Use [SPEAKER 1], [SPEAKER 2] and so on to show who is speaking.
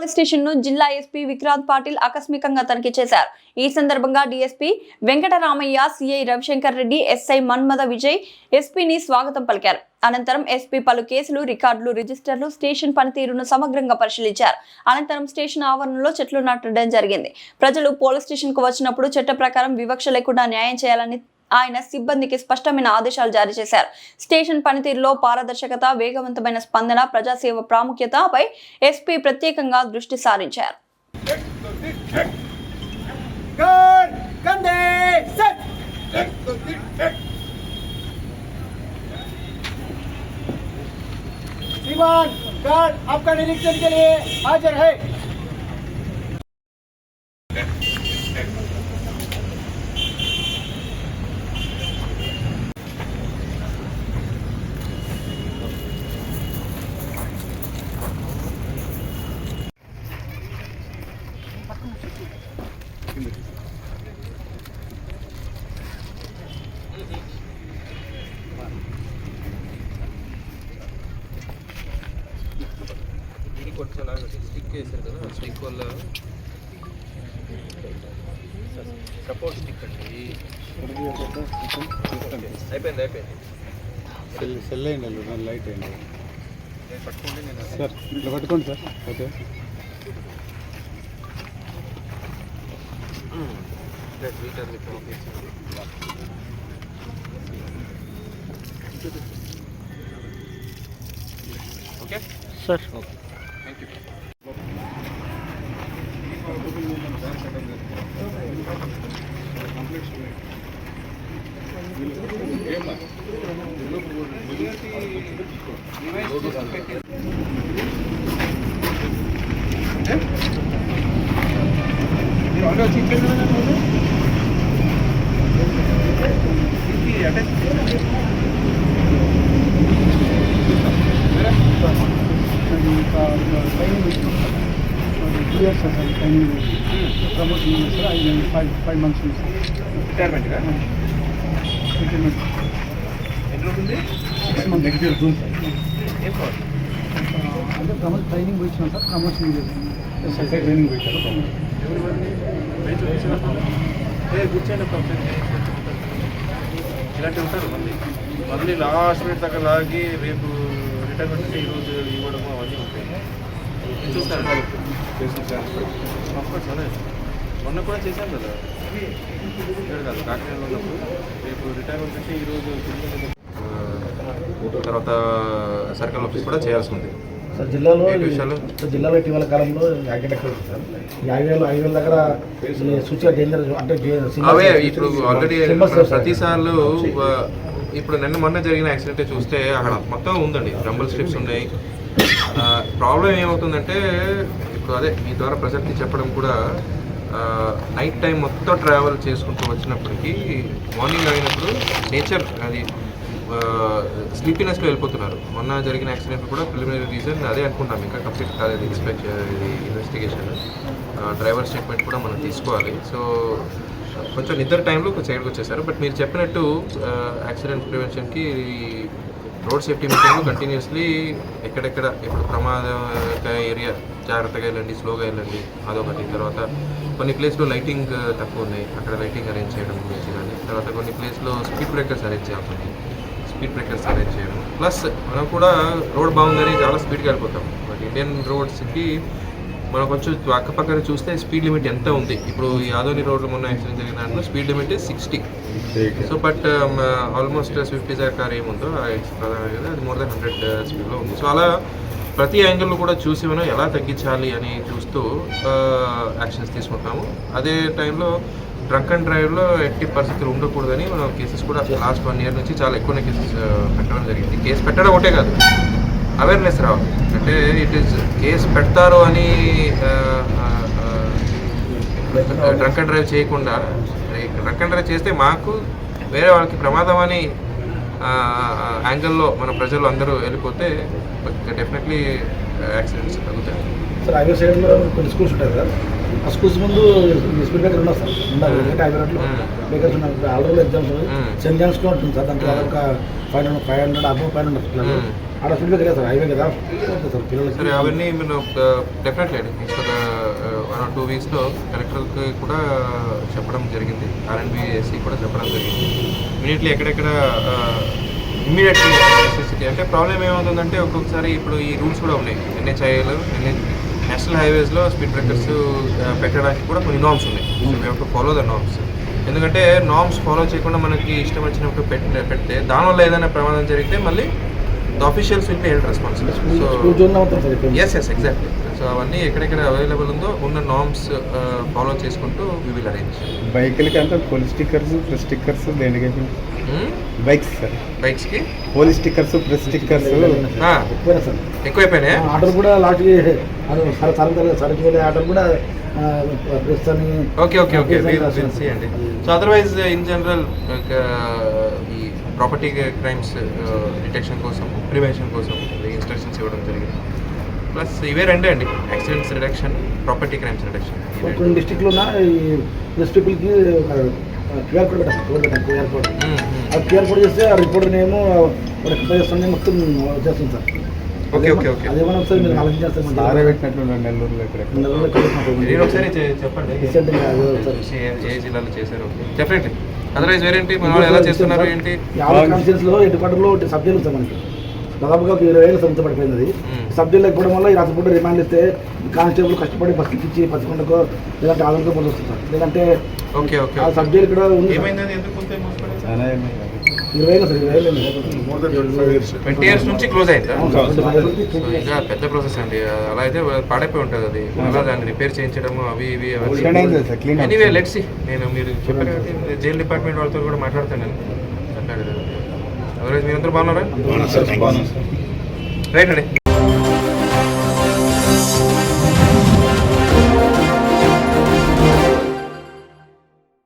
[SPEAKER 1] Police స్టేషన్ను జిల్లా SP Vikrant Patil ఆకస్మికంగా తనిఖీ చేశారు. ఈ సందర్భంగా DSP Venkataramaiah CI Ravishankar Reddy SI Manmadha Vijay ఎస్పీని స్వాగతం పలికారు. అనంతరం ఎస్పీ పలు కేసులు రికార్డులు రిజిస్టర్లు స్టేషన్ పనితీరును సమగ్రంగా పరిశీలించారు. అనంతరం స్టేషన్ ఆవరణలో చెట్లు నాటడం జరిగింది. ప్రజలు పోలీస్ స్టేషన్కు వచ్చినప్పుడు చట్ట ప్రకారం వివక్ష లేకుండా న్యాయం చేయాలని ఆయన సిబ్బందికి స్పష్టమైన ఆదేశాలు జారీ చేశారు స్టేషన్ పనితీరులో పారదర్శకత వేగవంతమైన స్పందన ప్రజాసేవ ప్రాముఖ్యతపై ఎస్పీ ప్రత్యేకంగా దృష్టి సారించారు
[SPEAKER 2] कर कंधे सेट श्रीमान गार्ड आपका निरीक्षण के लिए हाजिर है
[SPEAKER 3] ఇది కొట్టేలాగా స్టిక్ వేసారు కదా స్టిక్ వల్ల సపోర్ట్ స్టిక్ అండి. అయిపోయింది అయిపోయింది.
[SPEAKER 4] సెల్ సెల్ అయ్యండి లైట్ అయ్యండి
[SPEAKER 3] నేను పట్టుకోండి నేను
[SPEAKER 4] సార్ ఇట్లా పట్టుకోండి సార్ ఓకే.
[SPEAKER 3] రేపు మీటర్ని ఫోన్ చేసి okay
[SPEAKER 4] sir
[SPEAKER 3] training you
[SPEAKER 4] promotion sir. ఐదు ఫైవ్ ఫైవ్ మంత్స్
[SPEAKER 3] రిటైర్మెంట్గా ఎన్ని
[SPEAKER 4] అంటే ప్రమోషన్ ట్రైనింగ్ పోయినాం సార్ ప్రమోషన్ ట్రైనింగ్ పోయించారు
[SPEAKER 3] ఏ కూర్చోండి ఇలాంటివి ఉంటారు మళ్ళీ. మళ్ళీ లాస్ట్ మినిట్ దాకా లాగి రేపు రిటైర్మెంట్ అంటే ఈరోజు ఇవ్వడం అవన్నీ ఉంటాయి. చూస్తారు. చూస్తాను అఫ్కోర్స్ అదే. మొన్న కూడా చేశాను కదా. ఇక్కడ కాదు కాకినాడలో ఉన్నప్పుడు రేపు రిటైర్మెంట్ అంటే ఈరోజు తర్వాత సర్కిల్ ఆఫీస్ కూడా చేయాల్సి ఉంది.
[SPEAKER 5] సార్ జిల్లాలో జిల్లాలో ఇటీవల కాలంలో యాక్సిడెంట్ దగ్గర డేంజర్ అంటే
[SPEAKER 3] అవే ఇప్పుడు ఆల్రెడీ. ప్రతిసార్లు ఇప్పుడు నిన్న మొన్న జరిగిన యాక్సిడెంట్ చూస్తే అక్కడ మొత్తం ఉందండి రంబల్ స్ట్రిప్స్ ఉన్నాయి. ప్రాబ్లం ఏమవుతుందంటే ఇప్పుడు అదే మీ ద్వారా ప్రజెంట్కి చెప్పడం కూడా నైట్ టైం మొత్తం ట్రావెల్ చేసుకుంటూ వచ్చినప్పటికీ మార్నింగ్ అయినప్పుడు నేచర్ అది స్లీపీనెస్లో వెళ్ళిపోతున్నారు. మొన్న జరిగిన యాక్సిడెంట్ కూడా ప్రిలిమినరీ రీజన్ అదే అనుకుంటాం. ఇంకా కంప్లీట్ కాలేదు ఇన్స్పెక్ట్ ఇది ఇన్వెస్టిగేషన్ డ్రైవర్ స్టేట్మెంట్ కూడా మనం తీసుకోవాలి. సో కొంచెం నిద్ర టైంలో కొంచెం సైడ్కి వచ్చేసారు. బట్ మీరు చెప్పినట్టు యాక్సిడెంట్ ప్రివెన్షన్కి రోడ్ సేఫ్టీ మీటింగ్ కంటిన్యూస్లీ ఎక్కడెక్కడ ఇప్పుడు ప్రమాద ఏరియా జాగ్రత్తగా వెళ్ళండి స్లోగా వెళ్ళండి అదొకటి. తర్వాత కొన్ని ప్లేస్లో లైటింగ్ తక్కువ ఉన్నాయి. అక్కడ లైటింగ్ అరేంజ్ చేయడం గురించి కానీ తర్వాత కొన్ని ప్లేస్లో స్పీడ్ బ్రేకర్స్ అరేంజ్ చేయాలి స్పీడ్ బ్రేకర్స్ అరేంజ్ చేయడం ప్లస్ మనం కూడా రోడ్ బాగుందని చాలా స్పీడ్గా వెళ్ళిపోతాం. బట్ ఇండియన్ రోడ్స్కి మనం కొంచెం అక్కపక్కన చూస్తే స్పీడ్ లిమిట్ ఎంత ఉంది? ఇప్పుడు ఈ ఆదోని రోడ్లో మొన్న యాక్సిడెంట్ జరిగిన దాంట్లో speed limit sixty. So but almost Swift Dzire car ఏముందో అది మోర్ దెన్ హండ్రెడ్ స్పీడ్లో ఉంది. సో అలా ప్రతి యాంగిల్లో కూడా చూసి మనం ఎలా తగ్గించాలి అని చూస్తూ యాక్షన్స్ తీసుకుంటాము అదే టైంలో డ్రంక్ అండ్ డ్రైవ్లో ఎట్టి పరిస్థితులు ఉండకూడదని మనం కేసెస్ కూడా లాస్ట్ వన్ ఇయర్ నుంచి చాలా ఎక్కువనే కేసెస్ పెట్టడం జరిగింది. కేసు పెట్టడం ఒకటే కాదు. అవేర్నెస్ రావాలి. అంటే ఇట్ ఈస్ కేసు పెడతారు అని డ్రంక్ అండ్ డ్రైవ్ చేయకుండా డ్రంక్ అండ్ డ్రైవ్ చేస్తే మాకు వేరే వాళ్ళకి ప్రమాదం అని యాంగిల్లో మన ప్రజలు అందరూ వెళ్ళిపోతే డెఫినెట్లీ యాక్సిడెంట్స్ తగ్గుతాయి
[SPEAKER 5] సార్ హైవే సైడ్లో కొన్ని స్కూల్స్ ఉంటాయి సార్ ఆ స్కూల్స్ ముందు స్పీడ్ బ్రేకర్ ఉండదు సార్. ఉండాలి ఎందుకంటే హైవే రోడ్లో. బ్రేకర్స్ ఉన్నాయి ఇప్పుడు ఆల్రెడీ ఎగ్జామ్స్. సెంట్ జాన్స్లో ఉంటుంది సార్. దాంట్లో ఒక five hundred five hundred above five hundred పిల్లలు. ఆడ స్పీడ్ బ్రేకర్ సార్? హైవే కదా? ఓకే సార్ పిల్లలకి.
[SPEAKER 3] సరే అవన్నీ మీరు డెఫినెట్లీ అండి. నెక్స్ట్ ఒక వన్ ఆర్ టూ వీక్స్లో కలెక్టర్కి కూడా చెప్పడం జరిగింది. ఆర్ఎన్బిఎస్సి కూడా చెప్పడం జరిగింది. ఇమీడియట్లీ ఎక్కడెక్కడ ఇమీడియట్లీ ఎలక్ట్రిసిటీ అంటే ప్రాబ్లం ఏమవుతుందంటే ఒక్కొక్కసారి ఇప్పుడు ఈ రూల్స్ కూడా ఉన్నాయి. ఎన్హెచ్ఐలు ఎన్హెచ్ నేషనల్ హైవేస్లో స్పీడ్ బ్రేకర్స్ పెట్టడానికి కూడా కొన్ని నామ్స్ ఉన్నాయి. సో ఫాలో ద నామ్స్ ఎందుకంటే నామ్స్ ఫాలో చేయకుండా మనకి ఇష్టం వచ్చినప్పుడు పెట్టి పెడితే దానివల్ల ఏదైనా ప్రమాదం జరిగితే మళ్ళీ the
[SPEAKER 5] officials will be held responsible
[SPEAKER 3] yes yes exactly so అవన్నీ ఎక్కడెక్కడ అవైలబుల్ ఉందో ఉన్న నామ్స్ ఫాలో చేసుకుంటూ వి విల్ అరేంజ్
[SPEAKER 6] బైకులకి అంతా పోల్ స్టిక్కర్స్ ప్రెస్ స్టిక్కర్స్ దేనికి? Bikes sir.
[SPEAKER 3] బైక్స్కి?
[SPEAKER 6] Pole stickers
[SPEAKER 5] press stickers.
[SPEAKER 3] ఎక్కువైపోయినాయి?
[SPEAKER 5] ఆటోలు కూడా లాస్ట్ అది సర సరకు సరకు వెళ్ళే ఆటోలు కూడా
[SPEAKER 3] okay okay okay so otherwise in general ఈ ప్రాపర్టీ క్రైమ్స్ డిటెక్షన్ కోసం ప్రివెన్షన్ కోసం ఇన్స్ట్రక్షన్స్ ఇవ్వడం జరిగింది. ప్లస్ ఇవే రెండే అండి. Accidents reduction property crimes
[SPEAKER 5] reduction డిస్టిక్లో క్యూఆర్ కోడ్ పెట్టాలి. కోడ్ పెట్టాలి. క్యూఆర్ కోడ్ ఆ క్యూఆర్ కోడ్ చేస్తే ఆ నేమో వాళ్ళకి మొత్తం వచ్చేస్తుంది సార్.
[SPEAKER 3] okay, okay.
[SPEAKER 5] అదేమన్నా ఒకసారి మీరు
[SPEAKER 6] సారే నెల్లూరులో ఇక్కడ
[SPEAKER 3] ఒకసారి చెప్పండి. ఏ- ఏ జిల్లాలో చేశారు. డెఫినెట్లీ అదర్వైజ్ వేరేంటి మన వాళ్ళు ఎలా చేస్తున్నారు ఏంటి?
[SPEAKER 5] యాభై కాన్ఫరెన్స్లో హెడ్ క్వార్టర్లో సబ్ జైలు ఉంది సార్ మనకి. దాదాపుగా ఒక ఇరవై వేలు సంస్థ పడిపోయింది అది.
[SPEAKER 3] మ్మ్.
[SPEAKER 5] సబ్ జైలు లేకపోవడం వల్ల ఈ రాత్రిపూట రిమాండ్ ఇస్తే కానిస్టేబుల్ కష్టపడి బస్సు ఇచ్చి పసికొండకో లేదంటే ఆదంకో సార్. లేదంటే
[SPEAKER 3] ఓకే ఓకే
[SPEAKER 5] ఆ సబ్ జైలు ఇక్కడ ఉంది
[SPEAKER 3] ట్వంటీ ఇయర్స్ నుంచి క్లోజ్ అయిందా ఇంకా పెద్ద ప్రాసెస్ అండి. అలా అయితే పాడైపోయి ఉంటుంది అది. అలా దాన్ని రిపేర్ చేయించడము అవి ఇవి ఎనీవే. లెట్స్ నేను మీరు చెప్పారు కాబట్టి జైల్ డిపార్ట్మెంట్ వాళ్ళతో కూడా మాట్లాడతాను నేను. అదర్వైజ్ మీరందరూ బాగున్నారా? రైట్ అండి